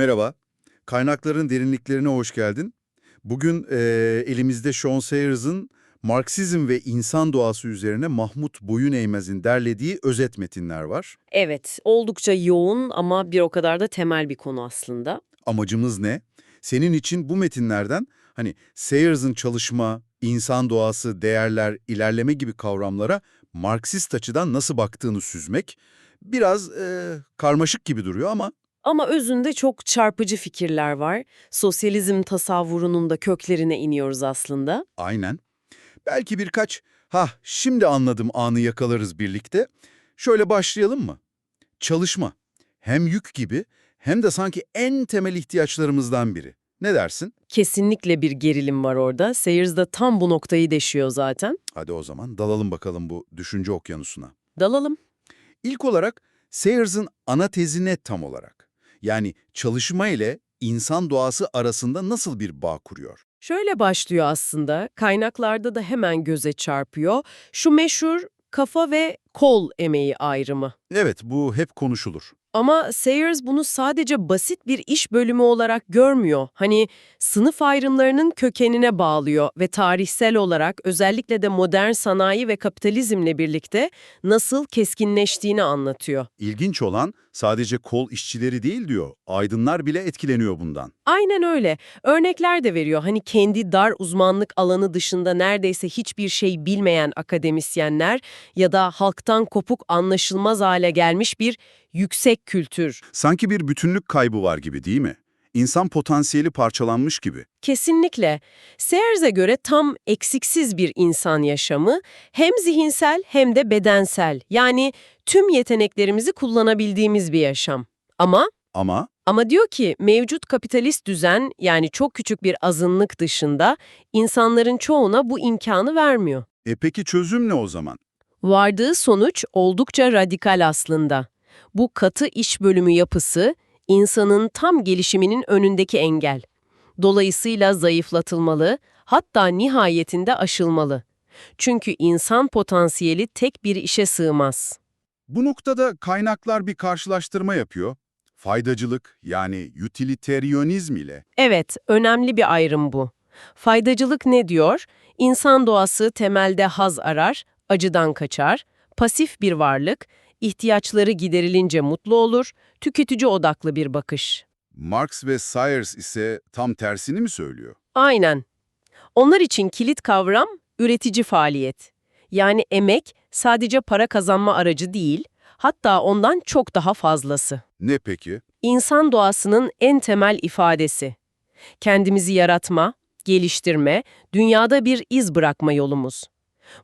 Merhaba, kaynakların derinliklerine hoş geldin. Bugün eee, elimizde Sean Sayers'ın Marksizm ve İnsan Doğası üzerine Mahmut Boyuneymez'in derlediği özet metinler var. Evet, oldukça yoğun ama bir o kadar da temel bir konu aslında. Amacımız ne? Senin için bu metinlerden hani Sayers'ın çalışma, insan doğası, değerler, ilerleme gibi kavramlara Marksist açıdan nasıl baktığını süzmek. Biraz eee, karmaşık gibi duruyor ama Ama özünde çok çarpıcı fikirler var. Sosyalizm tasavvurunun da köklerine iniyoruz aslında. Aynen. Belki birkaç, ha şimdi anladım anı yakalarız birlikte. Şöyle başlayalım mı? Çalışma. Hem yük gibi hem de sanki en temel ihtiyaçlarımızdan biri. Ne dersin? Kesinlikle bir gerilim var orada. Sayers da tam bu noktayı deşiyor zaten. Hadi o zaman dalalım bakalım bu düşünce okyanusuna. Dalalım. İlk olarak Sayers'ın ana tezi ne tam olarak? Yani çalışma ile insan doğası arasında nasıl bir bağ kuruyor? Şöyle başlıyor aslında. Kaynaklarda da hemen göze çarpıyor. Şu meşhur kafa ve kol emeği ayrımı. Evet, bu hep konuşulur. Ama Sayers bunu sadece basit bir iş bölümü olarak görmüyor. Hani sınıf ayrımlarının kökenine bağlıyor ve tarihsel olarak özellikle de modern sanayi ve kapitalizmle birlikte nasıl keskinleştiğini anlatıyor. İlginç olan sadece kol işçileri değil diyor. Aydınlar bile etkileniyor bundan. Aynen öyle. Örnekler de veriyor. Hani kendi dar uzmanlık alanı dışında neredeyse hiçbir şey bilmeyen akademisyenler ya da halktan kopuk anlaşılmaz hale gelmiş bir yüksek kültür. Sanki bir bütünlük kaybı var gibi değil mi? İnsan potansiyeli parçalanmış gibi. Kesinlikle. Seyers'e göre tam eksiksiz bir insan yaşamı hem zihinsel hem de bedensel. Yani tüm yeteneklerimizi kullanabildiğimiz bir yaşam. Ama Ama ama diyor ki mevcut kapitalist düzen yani çok küçük bir azınlık dışında insanların çoğuna bu imkanı vermiyor. e peki çözüm ne o zaman? Vardığı sonuç oldukça radikal aslında. Bu katı iş bölümü yapısı insanın tam gelişiminin önündeki engel. Dolayısıyla zayıflatılmalı, hatta nihayetinde aşılmalı. Çünkü insan potansiyeli tek bir işe sığmaz. Bu noktada kaynaklar bir karşılaştırma yapıyor. Faydacılık yani utilitarianizm ile. Evet, önemli bir ayrım bu. Faydacılık ne diyor? İnsan doğası temelde haz arar, acıdan kaçar, pasif bir varlık, ihtiyaçları giderilince mutlu olur, tüketici odaklı bir bakış. Marx ve Sayers ise tam tersini mi söylüyor? Aynen. Onlar için kilit kavram üretici faaliyet. Yani emek sadece para kazanma aracı değil, hatta ondan çok daha fazlası. Ne peki? İnsan doğasının en temel ifadesi. Kendimizi yaratma, geliştirme, dünyada bir iz bırakma yolumuz.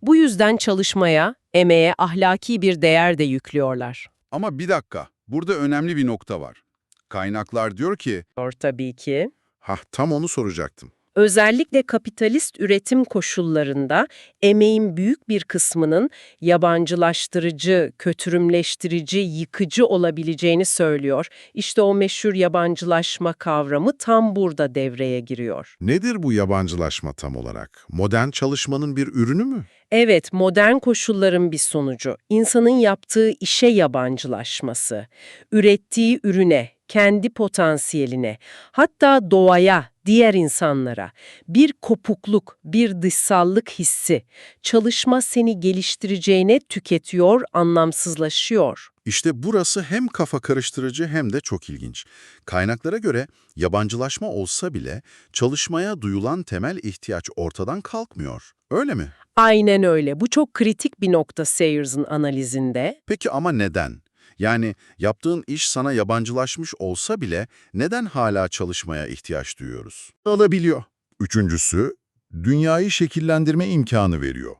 Bu yüzden çalışmaya, emeğe ahlaki bir değer de yüklüyorlar. Ama bir dakika, burada önemli bir nokta var. Kaynaklar diyor ki, Tabii ki. ha tam onu soracaktım. Özellikle kapitalist üretim koşullarında emeğin büyük bir kısmının yabancılaştırıcı, kötürümleştirici, yıkıcı olabileceğini söylüyor. İşte o meşhur yabancılaşma kavramı tam burada devreye giriyor. Nedir bu yabancılaşma tam olarak? Modern çalışmanın bir ürünü mü? Evet, modern koşulların bir sonucu. İnsanın yaptığı işe yabancılaşması, ürettiği ürüne, kendi potansiyeline, hatta doğaya, diğer insanlara bir kopukluk, bir dışsallık hissi, çalışma seni geliştireceğine tüketiyor, anlamsızlaşıyor. İşte burası hem kafa karıştırıcı hem de çok ilginç. Kaynaklara göre yabancılaşma olsa bile çalışmaya duyulan temel ihtiyaç ortadan kalkmıyor. Öyle mi? Aynen öyle. Bu çok kritik bir nokta Sayers'ın analizinde. Peki ama neden? Yani yaptığın iş sana yabancılaşmış olsa bile neden hala çalışmaya ihtiyaç duyuyoruz? Alabiliyor. Üçüncüsü, dünyayı şekillendirme imkanı veriyor.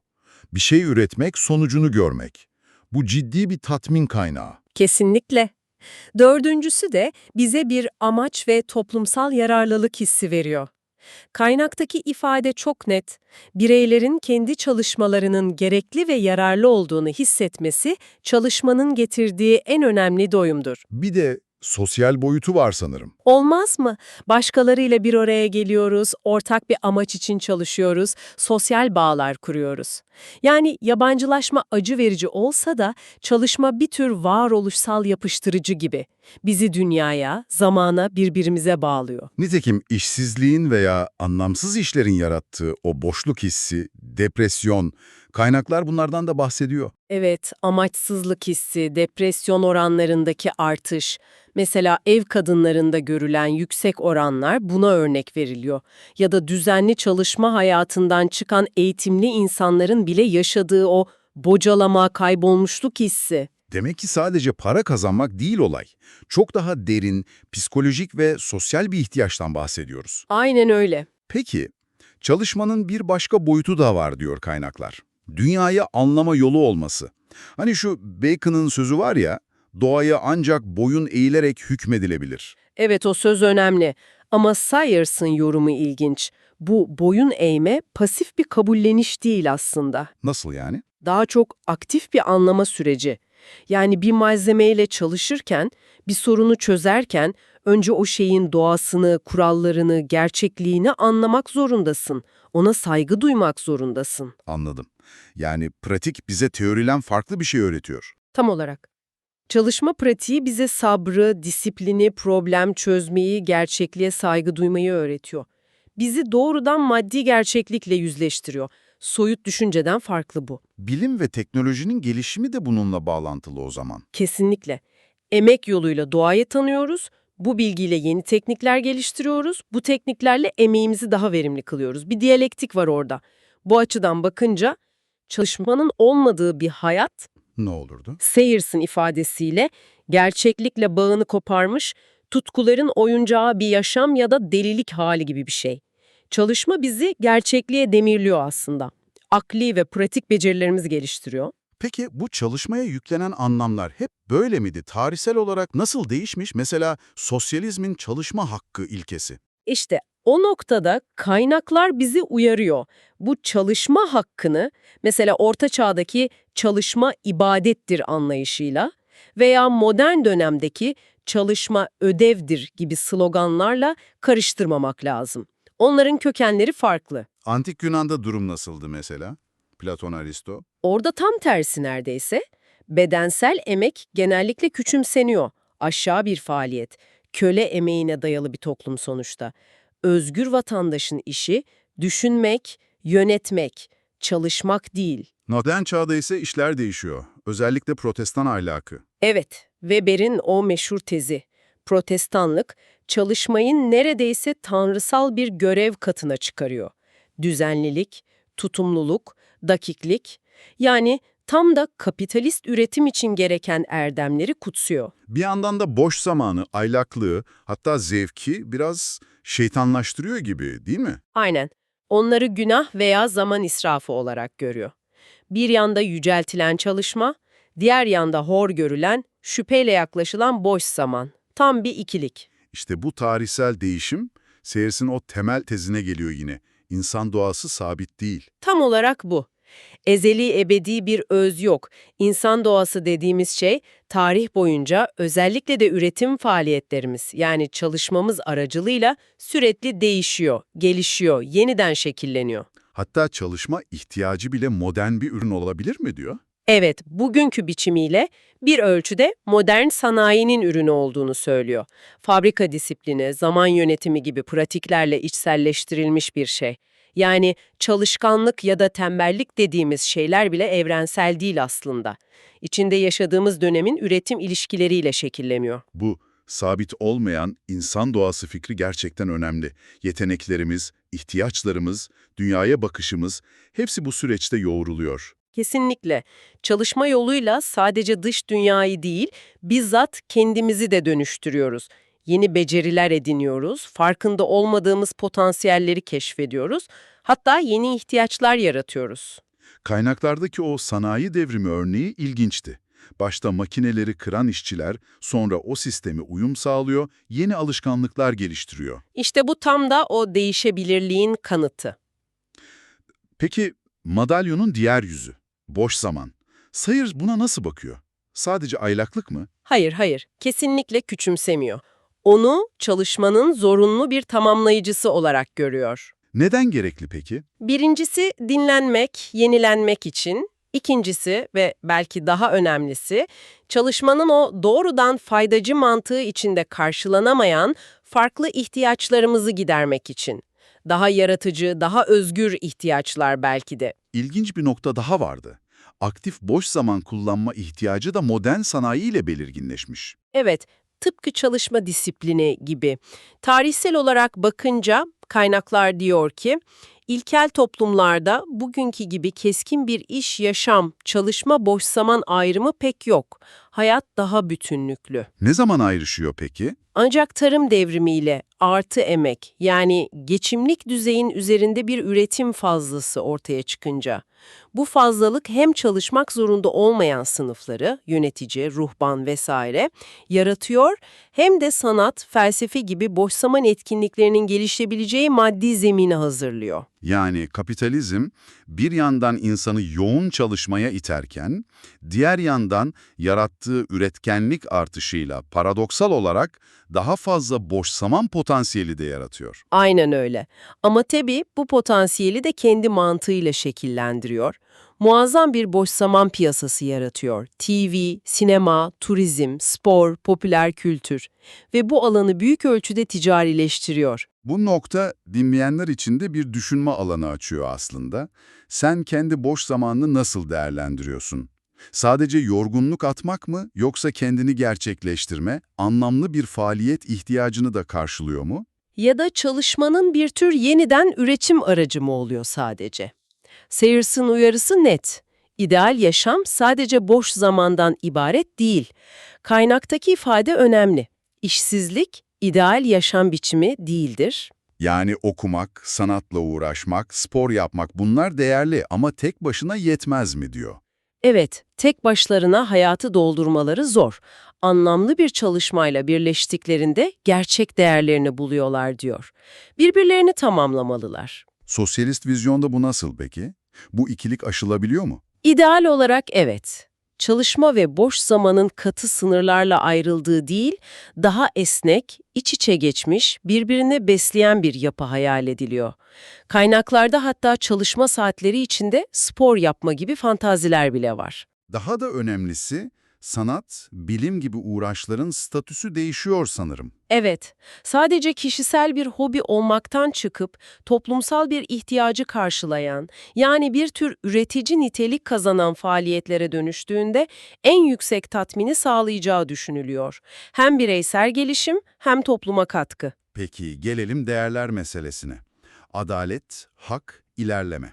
Bir şey üretmek, sonucunu görmek. Bu ciddi bir tatmin kaynağı. Kesinlikle. Dördüncüsü de bize bir amaç ve toplumsal yararlılık hissi veriyor. Kaynaktaki ifade çok net. Bireylerin kendi çalışmalarının gerekli ve yararlı olduğunu hissetmesi, çalışmanın getirdiği en önemli doyumdur. Bir de sosyal boyutu var sanırım. Olmaz mı? Başkalarıyla bir araya geliyoruz, ortak bir amaç için çalışıyoruz, sosyal bağlar kuruyoruz. Yani yabancılaşma acı verici olsa da çalışma bir tür varoluşsal yapıştırıcı gibi. Bizi dünyaya, zamana, birbirimize bağlıyor. Nitekim işsizliğin veya anlamsız işlerin yarattığı o boşluk hissi, depresyon, kaynaklar bunlardan da bahsediyor. Evet, amaçsızlık hissi, depresyon oranlarındaki artış, mesela ev kadınlarında görülen yüksek oranlar buna örnek veriliyor. Ya da düzenli çalışma hayatından çıkan eğitimli insanların bile yaşadığı o bocalama, kaybolmuşluk hissi. Demek ki sadece para kazanmak değil olay. Çok daha derin, psikolojik ve sosyal bir ihtiyaçtan bahsediyoruz. Aynen öyle. Peki, çalışmanın bir başka boyutu da var diyor kaynaklar. Dünyayı anlama yolu olması. Hani şu Bacon'ın sözü var ya, doğaya ancak boyun eğilerek hükmedilebilir. Evet o söz önemli ama Syers'ın yorumu ilginç. Bu boyun eğme pasif bir kabulleniş değil aslında. Nasıl yani? Daha çok aktif bir anlama süreci. Yani bir malzemeyle çalışırken, bir sorunu çözerken önce o şeyin doğasını, kurallarını, gerçekliğini anlamak zorundasın. Ona saygı duymak zorundasın. Anladım. Yani pratik bize teoriden farklı bir şey öğretiyor. Tam olarak. Çalışma pratiği bize sabrı, disiplini, problem çözmeyi, gerçekliğe saygı duymayı öğretiyor. Bizi doğrudan maddi gerçeklikle yüzleştiriyor. Soyut düşünceden farklı bu. Bilim ve teknolojinin gelişimi de bununla bağlantılı o zaman. Kesinlikle. Emek yoluyla doğayı tanıyoruz, bu bilgiyle yeni teknikler geliştiriyoruz, bu tekniklerle emeğimizi daha verimli kılıyoruz. Bir diyalektik var orada. Bu açıdan bakınca çalışmanın olmadığı bir hayat, Ne olurdu? Sayers'ın ifadesiyle gerçeklikle bağını koparmış, tutkuların oyuncağı bir yaşam ya da delilik hali gibi bir şey. Çalışma bizi gerçekliğe demirliyor aslında. Akli ve pratik becerilerimizi geliştiriyor. Peki bu çalışmaya yüklenen anlamlar hep böyle miydi? Tarihsel olarak nasıl değişmiş? Mesela sosyalizmin çalışma hakkı ilkesi. İşte o noktada kaynaklar bizi uyarıyor. Bu çalışma hakkını mesela Orta Çağ'daki çalışma ibadettir anlayışıyla veya modern dönemdeki çalışma ödevdir gibi sloganlarla karıştırmamak lazım. Onların kökenleri farklı. Antik Yunan'da durum nasıldı mesela? Platon, Aristo. Orada tam tersi neredeyse. Bedensel emek genellikle küçümseniyor. Aşağı bir faaliyet. Köle emeğine dayalı bir toplum sonuçta. Özgür vatandaşın işi düşünmek, yönetmek, çalışmak değil. Modern çağda ise işler değişiyor. Özellikle protestan ahlakı. Evet, Weber'in o meşhur tezi. Protestanlık, çalışmayı neredeyse tanrısal bir görev katına çıkarıyor. Düzenlilik, tutumluluk, dakiklik, yani tam da kapitalist üretim için gereken erdemleri kutsuyor. Bir yandan da boş zamanı, aylaklığı, hatta zevki biraz şeytanlaştırıyor gibi değil mi? Aynen. Onları günah veya zaman israfı olarak görüyor. Bir yanda yüceltilen çalışma, diğer yanda hor görülen, şüpheyle yaklaşılan boş zaman. Tam bir ikilik. İşte bu tarihsel değişim, Seyers'in o temel tezine geliyor yine. İnsan doğası sabit değil. Tam olarak bu. Ezeli ebedi bir öz yok. İnsan doğası dediğimiz şey tarih boyunca özellikle de üretim faaliyetlerimiz yani çalışmamız aracılığıyla sürekli değişiyor, gelişiyor, yeniden şekilleniyor. Hatta çalışma ihtiyacı bile modern bir ürün olabilir mi diyor. Evet, bugünkü biçimiyle bir ölçüde modern sanayinin ürünü olduğunu söylüyor. Fabrika disiplini, zaman yönetimi gibi pratiklerle içselleştirilmiş bir şey. Yani çalışkanlık ya da tembellik dediğimiz şeyler bile evrensel değil aslında. İçinde yaşadığımız dönemin üretim ilişkileriyle şekilleniyor. Bu sabit olmayan insan doğası fikri gerçekten önemli. Yeteneklerimiz, ihtiyaçlarımız, dünyaya bakışımız hepsi bu süreçte yoğruluyor. Kesinlikle. Çalışma yoluyla sadece dış dünyayı değil, bizzat kendimizi de dönüştürüyoruz. Yeni beceriler ediniyoruz, farkında olmadığımız potansiyelleri keşfediyoruz, hatta yeni ihtiyaçlar yaratıyoruz. Kaynaklardaki o sanayi devrimi örneği ilginçti. Başta makineleri kıran işçiler sonra o sistemi uyum sağlıyor, yeni alışkanlıklar geliştiriyor. İşte bu tam da o değişebilirliğin kanıtı. Peki madalyonun diğer yüzü, boş zaman. Sayers buna nasıl bakıyor? Sadece aylaklık mı? Hayır, hayır, kesinlikle küçümsemiyor. Onu çalışmanın zorunlu bir tamamlayıcısı olarak görüyor. Neden gerekli peki? Birincisi dinlenmek, yenilenmek için. İkincisi ve belki daha önemlisi, çalışmanın o doğrudan faydacı mantığı içinde karşılanamayan farklı ihtiyaçlarımızı gidermek için. Daha yaratıcı, daha özgür ihtiyaçlar belki de. İlginç bir nokta daha vardı. Aktif boş zaman kullanma ihtiyacı da modern sanayi ile belirginleşmiş. Evet, tıpkı çalışma disiplini gibi. Tarihsel olarak bakınca kaynaklar diyor ki, ilkel toplumlarda bugünkü gibi keskin bir iş, yaşam, çalışma, boş zaman ayrımı pek yok. Hayat daha bütünlüklü. Ne zaman ayrışıyor peki? Ancak tarım devrimiyle artı emek yani geçimlik düzeyin üzerinde bir üretim fazlası ortaya çıkınca bu fazlalık hem çalışmak zorunda olmayan sınıfları, yönetici, ruhban vesaire yaratıyor hem de sanat, felsefe gibi boş zaman etkinliklerinin gelişebileceği maddi zemini hazırlıyor. Yani kapitalizm bir yandan insanı yoğun çalışmaya iterken, diğer yandan yarattığı üretkenlik artışıyla paradoksal olarak daha fazla boş zaman potansiyeli de yaratıyor. Aynen öyle. Ama tabii bu potansiyeli de kendi mantığıyla şekillendiriyor. Muazzam bir boş zaman piyasası yaratıyor. TV, sinema, turizm, spor, popüler kültür ve bu alanı büyük ölçüde ticarileştiriyor. Bu nokta dinleyenler için de bir düşünme alanı açıyor aslında. Sen kendi boş zamanını nasıl değerlendiriyorsun? Sadece yorgunluk atmak mı yoksa kendini gerçekleştirme, anlamlı bir faaliyet ihtiyacını da karşılıyor mu? Ya da çalışmanın bir tür yeniden üretim aracı mı oluyor sadece? Sayers'ın uyarısı net. İdeal yaşam sadece boş zamandan ibaret değil. Kaynaktaki ifade önemli. İşsizlik, ideal yaşam biçimi değildir. Yani okumak, sanatla uğraşmak, spor yapmak bunlar değerli ama tek başına yetmez mi diyor. Evet, tek başlarına hayatı doldurmaları zor. Anlamlı bir çalışmayla birleştiklerinde gerçek değerlerini buluyorlar diyor. Birbirlerini tamamlamalılar. Sosyalist vizyonda bu nasıl peki? Bu ikilik aşılabiliyor mu? İdeal olarak evet. Çalışma ve boş zamanın katı sınırlarla ayrıldığı değil, daha esnek, iç içe geçmiş, birbirini besleyen bir yapı hayal ediliyor. Kaynaklarda hatta çalışma saatleri içinde spor yapma gibi fantaziler bile var. Daha da önemlisi, sanat, bilim gibi uğraşların statüsü değişiyor sanırım. Evet, sadece kişisel bir hobi olmaktan çıkıp toplumsal bir ihtiyacı karşılayan, yani bir tür üretici nitelik kazanan faaliyetlere dönüştüğünde en yüksek tatmini sağlayacağı düşünülüyor. Hem bireysel gelişim hem topluma katkı. Peki gelelim değerler meselesine. Adalet, hak, ilerleme.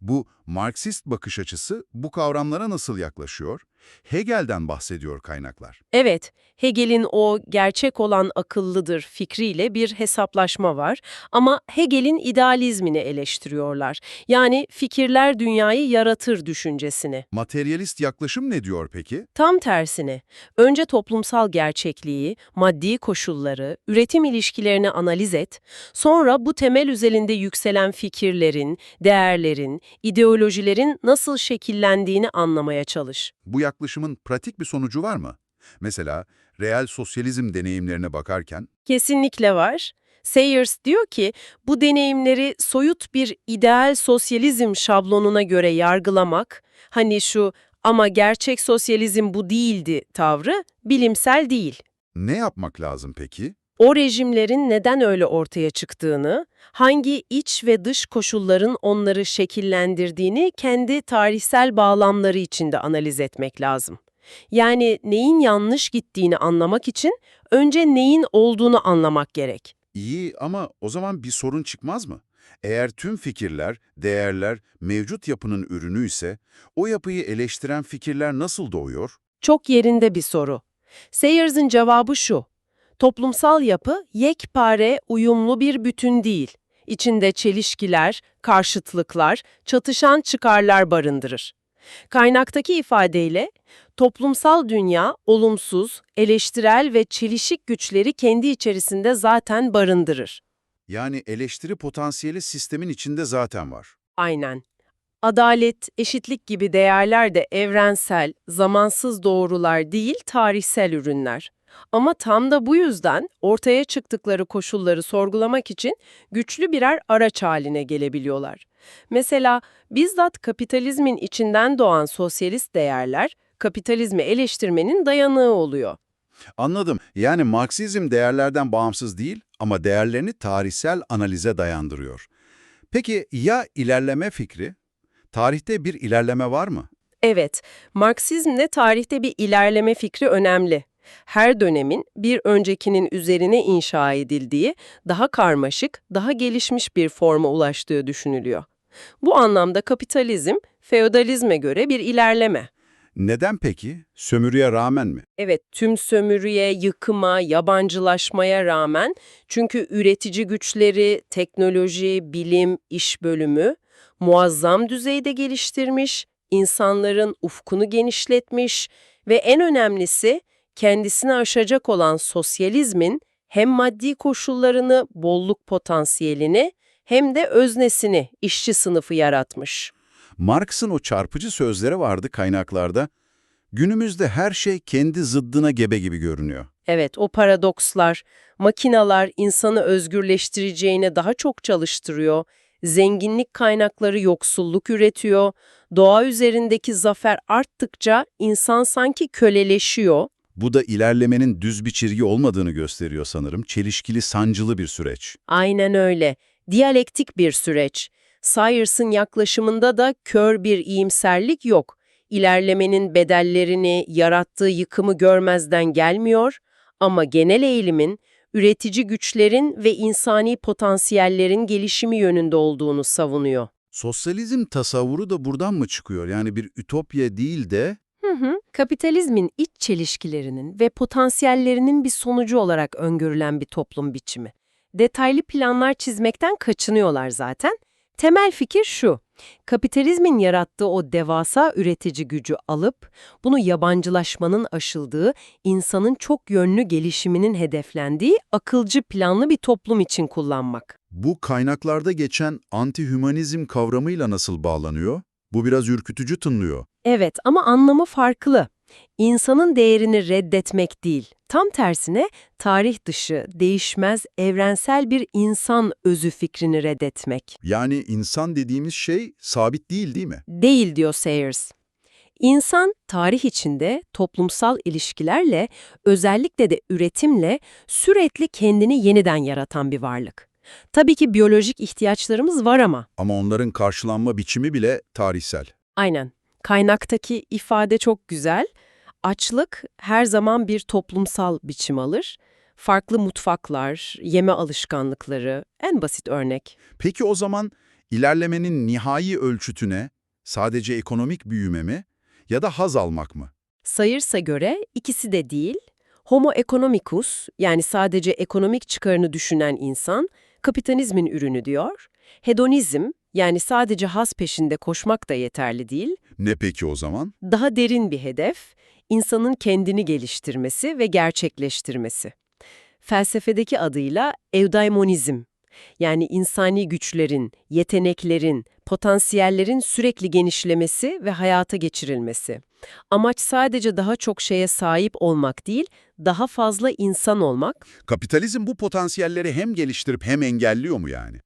Bu Marksist bakış açısı bu kavramlara nasıl yaklaşıyor? Hegel'den bahsediyor kaynaklar. Evet, Hegel'in o gerçek olan akıllıdır fikriyle bir hesaplaşma var ama Hegel'in idealizmini eleştiriyorlar. Yani fikirler dünyayı yaratır düşüncesini. Materyalist yaklaşım ne diyor peki? Tam tersine, önce toplumsal gerçekliği, maddi koşulları, üretim ilişkilerini analiz et, sonra bu temel üzerinde yükselen fikirlerin, değerlerin, ideolojilerin nasıl şekillendiğini anlamaya çalış. Bu yaklaşımın pratik bir sonucu var mı? Mesela reel sosyalizm deneyimlerine bakarken Kesinlikle var. Sayers diyor ki, bu deneyimleri soyut bir ideal sosyalizm şablonuna göre yargılamak, hani şu ama gerçek sosyalizm bu değildi tavrı, bilimsel değil. ne yapmak lazım peki? O rejimlerin neden öyle ortaya çıktığını, hangi iç ve dış koşulların onları şekillendirdiğini kendi tarihsel bağlamları içinde analiz etmek lazım. Yani neyin yanlış gittiğini anlamak için önce neyin olduğunu anlamak gerek. İyi ama o zaman bir sorun çıkmaz mı? Eğer tüm fikirler, değerler mevcut yapının ürünü ise o yapıyı eleştiren fikirler nasıl doğuyor? Çok yerinde bir soru. Sayers'ın cevabı şu. Toplumsal yapı yekpare, uyumlu bir bütün değil. İçinde çelişkiler, karşıtlıklar, çatışan çıkarlar barındırır. Kaynaktaki ifadeyle, toplumsal dünya olumsuz, eleştirel ve çelişik güçleri kendi içerisinde zaten barındırır. Yani eleştiri potansiyeli sistemin içinde zaten var. Aynen. Adalet, eşitlik gibi değerler de evrensel, zamansız doğrular değil, tarihsel ürünler. Ama tam da bu yüzden ortaya çıktıkları koşulları sorgulamak için güçlü birer araç haline gelebiliyorlar. Mesela bizzat kapitalizmin içinden doğan sosyalist değerler, kapitalizmi eleştirmenin dayanığı oluyor. Anladım. Yani Marksizm değerlerden bağımsız değil ama değerlerini tarihsel analize dayandırıyor. Peki ya ilerleme fikri? Tarihte bir ilerleme var mı? Evet, Marksizmde tarihte bir ilerleme fikri önemli. Her dönemin bir öncekinin üzerine inşa edildiği, daha karmaşık, daha gelişmiş bir forma ulaştığı düşünülüyor. Bu anlamda kapitalizm, feodalizme göre bir ilerleme. Neden peki? Sömürüye rağmen mi? Evet, tüm sömürüye, yıkıma, yabancılaşmaya rağmen çünkü üretici güçleri, teknoloji, bilim, iş bölümü muazzam düzeyde geliştirmiş, insanların ufkunu genişletmiş ve en önemlisi kendisini aşacak olan sosyalizmin hem maddi koşullarını, bolluk potansiyelini hem de öznesini, işçi sınıfı yaratmış. Marx'ın o çarpıcı sözleri vardı kaynaklarda. Günümüzde her şey kendi zıddına gebe gibi görünüyor. Evet, o paradokslar, makinalar insanı özgürleştireceğine daha çok çalıştırıyor, zenginlik kaynakları yoksulluk üretiyor, doğa üzerindeki zafer arttıkça insan sanki köleleşiyor. Bu da ilerlemenin düz bir çizgi olmadığını gösteriyor sanırım. Çelişkili, sancılı bir süreç. Aynen öyle. Diyalektik bir süreç. Sayers'ın yaklaşımında da kör bir iyimserlik yok. İlerlemenin bedellerini, yarattığı yıkımı görmezden gelmiyor ama genel eğilimin, üretici güçlerin ve insani potansiyellerin gelişimi yönünde olduğunu savunuyor. Sosyalizm tasavvuru da buradan mı çıkıyor? Yani bir ütopya değil de Hı. Kapitalizmin iç çelişkilerinin ve potansiyellerinin bir sonucu olarak öngörülen bir toplum biçimi. Detaylı planlar çizmekten kaçınıyorlar zaten. Temel fikir şu, kapitalizmin yarattığı o devasa üretici gücü alıp, bunu yabancılaşmanın aşıldığı, insanın çok yönlü gelişiminin hedeflendiği akılcı planlı bir toplum için kullanmak. bu kaynaklarda geçen anti-hümanizm kavramıyla nasıl bağlanıyor? Bu biraz ürkütücü tınlıyor. Evet ama anlamı farklı. İnsanın değerini reddetmek değil, tam tersine tarih dışı, değişmez, evrensel bir insan özü fikrini reddetmek. Yani insan dediğimiz şey sabit değil değil mi? Değil diyor Sayers. İnsan, tarih içinde toplumsal ilişkilerle, özellikle de üretimle sürekli kendini yeniden yaratan bir varlık. Tabii ki biyolojik ihtiyaçlarımız var ama. Ama onların karşılanma biçimi bile tarihsel. Aynen. Kaynaktaki ifade çok güzel. Açlık her zaman bir toplumsal biçim alır. Farklı mutfaklar, yeme alışkanlıkları en basit örnek. Peki o zaman ilerlemenin nihai ölçütüne sadece ekonomik büyüme mi ya da haz almak mı? Sayırsa göre ikisi de değil. Homo economicus yani sadece ekonomik çıkarını düşünen insan kapitalizmin ürünü diyor. Hedonizm yani sadece haz peşinde koşmak da yeterli değil. Ne peki o zaman? Daha derin bir hedef, insanın kendini geliştirmesi ve gerçekleştirmesi. Felsefedeki adıyla eudaimonizm, yani insani güçlerin, yeteneklerin, potansiyellerin sürekli genişlemesi ve hayata geçirilmesi. Amaç sadece daha çok şeye sahip olmak değil, daha fazla insan olmak. Kapitalizm bu potansiyelleri hem geliştirip hem engelliyor mu yani?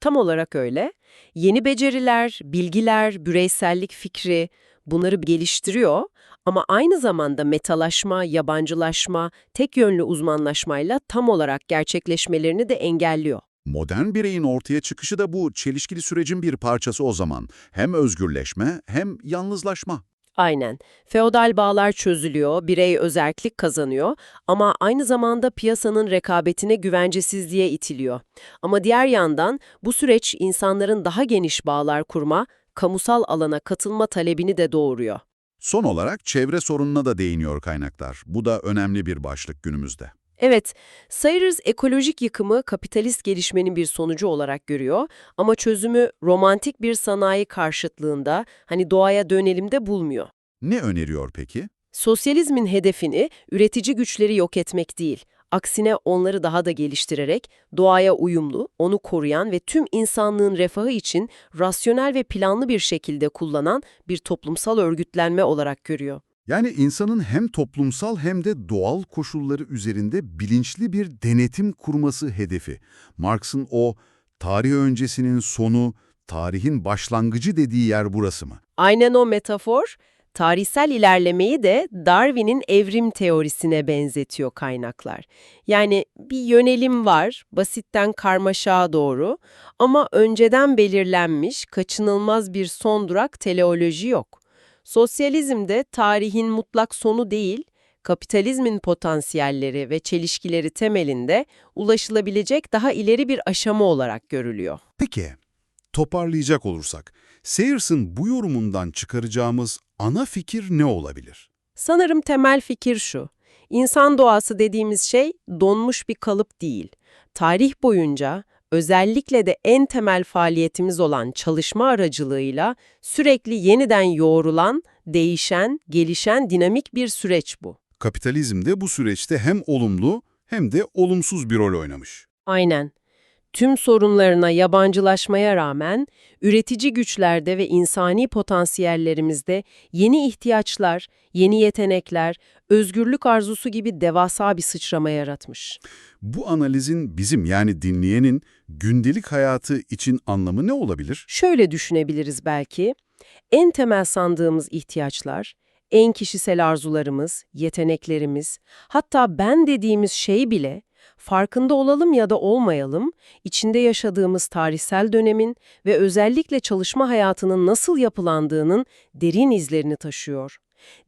Tam olarak öyle. Yeni beceriler, bilgiler, bireysellik fikri bunları geliştiriyor ama aynı zamanda metalaşma, yabancılaşma, tek yönlü uzmanlaşmayla tam olarak gerçekleşmelerini de engelliyor. Modern bireyin ortaya çıkışı da bu çelişkili sürecin bir parçası o zaman. Hem özgürleşme hem yalnızlaşma. Aynen. Feodal bağlar çözülüyor, birey özerklik kazanıyor ama aynı zamanda piyasanın rekabetine güvencesizliğe itiliyor. Ama diğer yandan bu süreç insanların daha geniş bağlar kurma, kamusal alana katılma talebini de doğuruyor. Son olarak çevre sorununa da değiniyor kaynaklar. Bu da önemli bir başlık günümüzde. Evet, Sayers ekolojik yıkımı kapitalist gelişmenin bir sonucu olarak görüyor ama çözümü romantik bir sanayi karşıtlığında hani doğaya dönelimde bulmuyor. Ne öneriyor peki? Sosyalizmin hedefini üretici güçleri yok etmek değil, aksine onları daha da geliştirerek doğaya uyumlu, onu koruyan ve tüm insanlığın refahı için rasyonel ve planlı bir şekilde kullanan bir toplumsal örgütlenme olarak görüyor. Yani insanın hem toplumsal hem de doğal koşulları üzerinde bilinçli bir denetim kurması hedefi. Marx'ın o tarih öncesinin sonu, tarihin başlangıcı dediği yer burası mı? Aynen o metafor, tarihsel ilerlemeyi de Darwin'in evrim teorisine benzetiyor kaynaklar. Yani bir yönelim var, basitten karmaşağa doğru ama önceden belirlenmiş, kaçınılmaz bir son durak teleoloji yok. Sosyalizmde tarihin mutlak sonu değil, kapitalizmin potansiyelleri ve çelişkileri temelinde ulaşılabilecek daha ileri bir aşama olarak görülüyor. Peki, toparlayacak olursak, Sayers'ın bu yorumundan çıkaracağımız ana fikir ne olabilir? Sanırım temel fikir şu. İnsan doğası dediğimiz şey donmuş bir kalıp değil. Tarih boyunca özellikle de en temel faaliyetimiz olan çalışma aracılığıyla sürekli yeniden yoğrulan, değişen, gelişen dinamik bir süreç bu. Kapitalizm de bu süreçte hem olumlu hem de olumsuz bir rol oynamış. Aynen. Tüm sorunlarına yabancılaşmaya rağmen üretici güçlerde ve insani potansiyellerimizde yeni ihtiyaçlar, yeni yetenekler, özgürlük arzusu gibi devasa bir sıçrama yaratmış. Bu analizin bizim yani dinleyenin gündelik hayatı için anlamı ne olabilir? Şöyle düşünebiliriz belki, en temel sandığımız ihtiyaçlar, en kişisel arzularımız, yeteneklerimiz, hatta ben dediğimiz şey bile, farkında olalım ya da olmayalım, içinde yaşadığımız tarihsel dönemin ve özellikle çalışma hayatının nasıl yapılandığının derin izlerini taşıyor.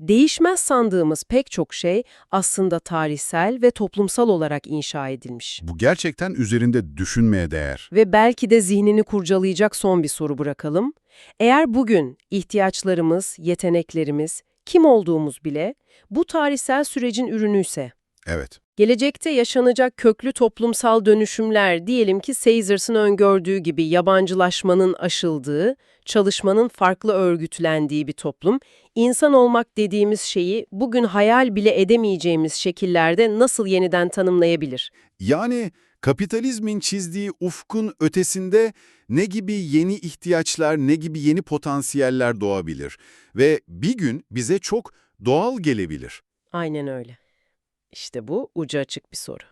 Değişmez sandığımız pek çok şey aslında tarihsel ve toplumsal olarak inşa edilmiş. Bu gerçekten üzerinde düşünmeye değer. Ve belki de zihnini kurcalayacak son bir soru bırakalım. Eğer bugün ihtiyaçlarımız, yeteneklerimiz, kim olduğumuz bile bu tarihsel sürecin ürünüyse, Evet. Gelecekte yaşanacak köklü toplumsal dönüşümler diyelim ki Caesars'ın öngördüğü gibi yabancılaşmanın aşıldığı, çalışmanın farklı örgütlendiği bir toplum, insan olmak dediğimiz şeyi bugün hayal bile edemeyeceğimiz şekillerde nasıl yeniden tanımlayabilir? Yani kapitalizmin çizdiği ufkun ötesinde ne gibi yeni ihtiyaçlar, ne gibi yeni potansiyeller doğabilir ve bir gün bize çok doğal gelebilir. Aynen öyle. İşte bu ucu açık bir soru.